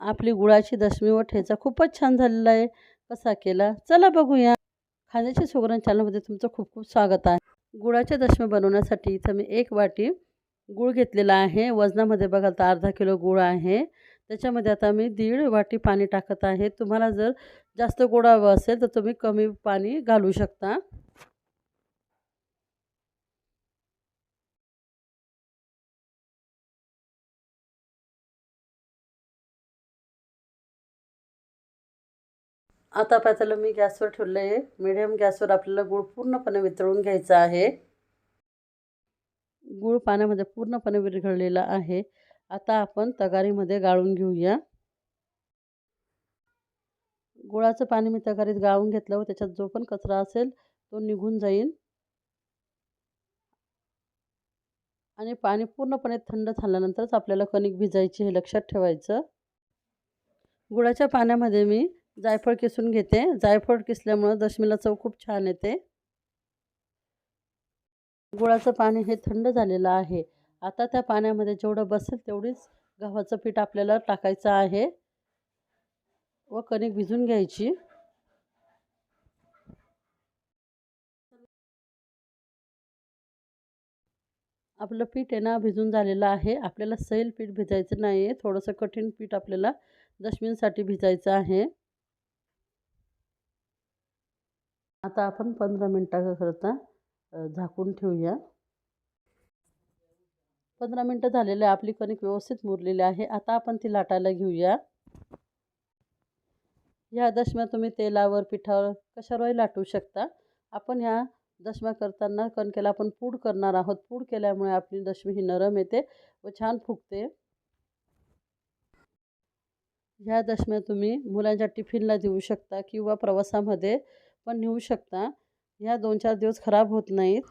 आपली गुळाची दशमी व ठेचा खूपच छान झालेला आहे. कसा केला? चला बघूया. खाण्याच्या सुगरण चॅनलमध्ये तुमचं खूप खूप स्वागत आहे. गुळाच्या दशमी बनवण्यासाठी इथं मी एक वाटी गूळ घेतलेला आहे. वजनामध्ये बघाल तर अर्धा किलो गूळ आहे. त्याच्यामध्ये आता मी दीड वाटी पाणी टाकत आहे. तुम्हाला जर जास्त गोड हवं असेल तर तुम्ही कमी पाणी घालू शकता. आता पातेलं मी गॅसवर ठेवलं आहे मिडियम गॅसवर आपल्याला गूळ पूर्णपणे वितळून घ्यायचा आहे. गूळ पाण्यामध्ये पूर्णपणे विरघळलेला आहे. आता आपण तगारीमध्ये गाळून घेऊया. गुळाचं पाणी मी तगारीत गाळून घेतलं व त्याच्यात जो पण कचरा असेल तो निघून जाईल. आणि पाणी पूर्णपणे थंड झाल्यानंतरच आपल्याला कणिक भिजायची हे लक्षात ठेवायचं. गुळाच्या पाण्यामध्ये मी जायफळ किसून घेते. जायफळ किसल्यामुळं दशमीला चव खूप छान येते. गुळाचं पाणी हे थंड झालेलं आहे. आता त्या पाण्यामध्ये जेवढं बसेल तेवढीच गव्हाचं पीठ आपल्याला टाकायचं आहे. व कणिक भिजून घ्यायची. आपलं पीठ आहे ना भिजून झालेलं आहे. आपल्याला सैल पीठ भिजायचं नाही आहे थोडंसं कठीण पीठ आपल्याला दशमींसाठी भिजायचं आहे. आता आपण पंधरा मिनटाकरता झाकून ठेवूया. पंधरा मिनटं झालेले आपली कणिक व्यवस्थित मुरलेली आहे. आता आपण ती लाटायला घेऊया. ह्या दशम्या तुम्ही तेलावर पिठावर कशावरही लाटू शकता. आपण ह्या दशम्या करताना कणकेला आपण पूड करणार आहोत. पूड केल्यामुळे आपली दशमी ही नरम येते व छान फुगते. ह्या दशम्या तुम्ही मुलांच्या टिफिनला देऊ शकता किंवा प्रवासामध्ये पण नेऊ शकता. ह्या दोन चार दिवस खराब होत नाहीत.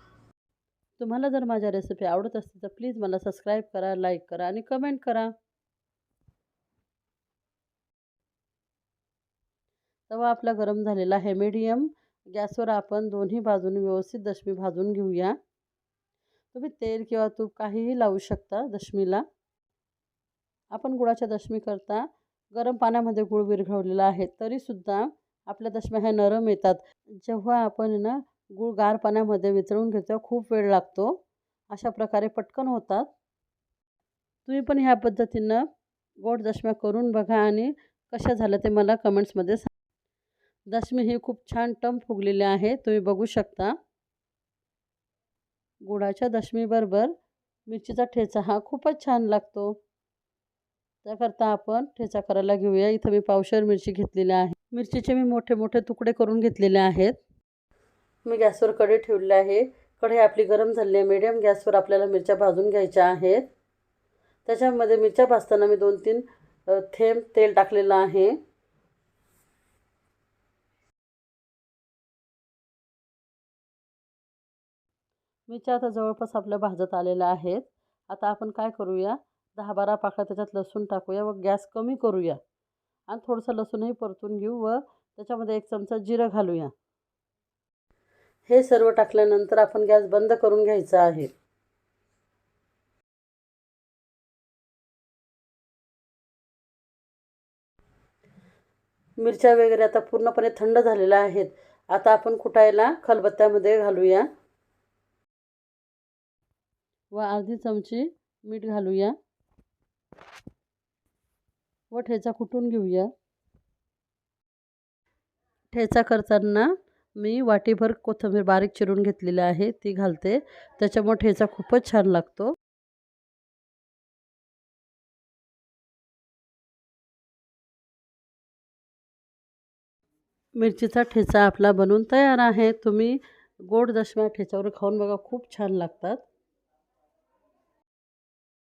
तुम्हाला जर माझ्या रेसिपी आवडत असतील तर प्लीज मला सबस्क्राईब करा लाईक करा आणि कमेंट करा. तवा आपला गरम झालेला आहे मीडियम गॅसवर आपण दोन्ही बाजूने व्यवस्थित दशमी भाजून घेऊया. तुम्ही तेल किंवा तूप काहीही लावू शकता दशमीला. आपण गुळाच्या दशमी करता. गरम पाण्यामध्ये गुळ विरघळलेला आहे तरीसुद्धा आपल्या दशम्या ह्या नरम येतात. जेव्हा आपण ना गूळ गार पाण्यामध्ये वितळून घेतो खूप वेळ लागतो. अशा प्रकारे पटकन होतात. तुम्ही पण ह्या पद्धतीनं गोड दशम्या करून बघा आणि कशा झाल्या ते मला कमेंट्समध्ये सांगा. दशमी ही खूप छान टम फुगलेले आहे तुम्ही बघू शकता. गुळाच्या दशमीबरोबर मिरचीचा ठेचा हा खूपच छान लागतो. त्याकरता आपण ठेचा करायला घेऊया. इथं मी पावशर मिरची घेतलेली आहे. मिरचीचे मी मोठे मोठे तुकडे करून घेतलेले आहेत. मी गॅसवर कढई ठेवलेली आहे. कढई आपली गरम झाली आहे. मिडियम गॅसवर आपल्याला मिरच्या भाजून घ्यायच्या आहेत. त्याच्यामध्ये मिरच्या भाजताना मी दोन तीन थेंब तेल टाकलेलं आहे. मिरच्या आता जवळपास आपल्या भाजत आलेल्या आहेत. आता आपण काय करूया? दहा बारा पाकळ्या त्याच्यात लसूण टाकूया व गॅस कमी करूया. आणि थोडंसं लसूणही परतून घेऊ व त्याच्यामध्ये एक चमचा जिरं घालूया. हे सर्व टाकल्यानंतर आपण गॅस बंद करून घ्यायचा आहे. मिरच्या वगैरे आता पूर्णपणे थंड झालेल्या आहेत. आता आपण कुटायला खलबत्त्यामध्ये घालूया. व अर्धी चमची मीठ घालूया. व ठेचा कुटून घेऊया? ठेचा करताना मी वाटीभर कोथिंबीर बारीक चिरून घेतलेली आहे ती घालते. त्याच्यामुळे ठेचा खूपच छान लागतो. मिरचीचा ठेचा आपला बनवून तयार आहे. तुम्ही गोड दशम्या ठेच्यावर खाऊन बघा खूप छान लागतात.